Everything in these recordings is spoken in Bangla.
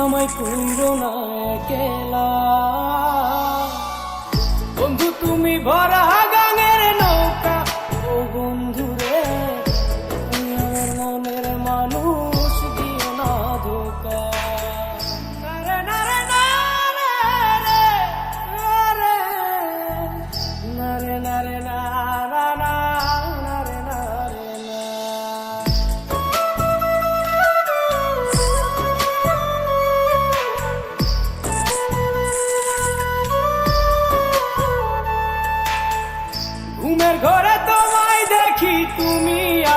আমায় কইর না একলা বন্ধু তুমি ভরা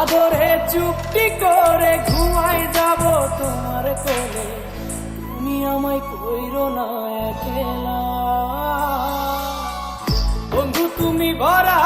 আদরে চুপটি করে ঘুমাই যাব তোমার কোলে। তুমি আমায় কইরো না একলা। বন্ধু, তুমি ভরা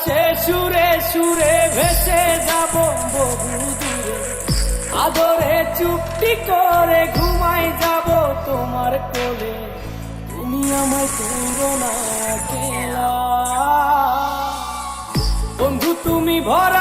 বাতাসে সুরে সুরে ভেসে যাব বহু দূরে আদরে চুপটি করে ঘুমাই যাব তোমার কোলে। তুমি আমায় তুলো না খেলা বন্ধু, তুমি ভরা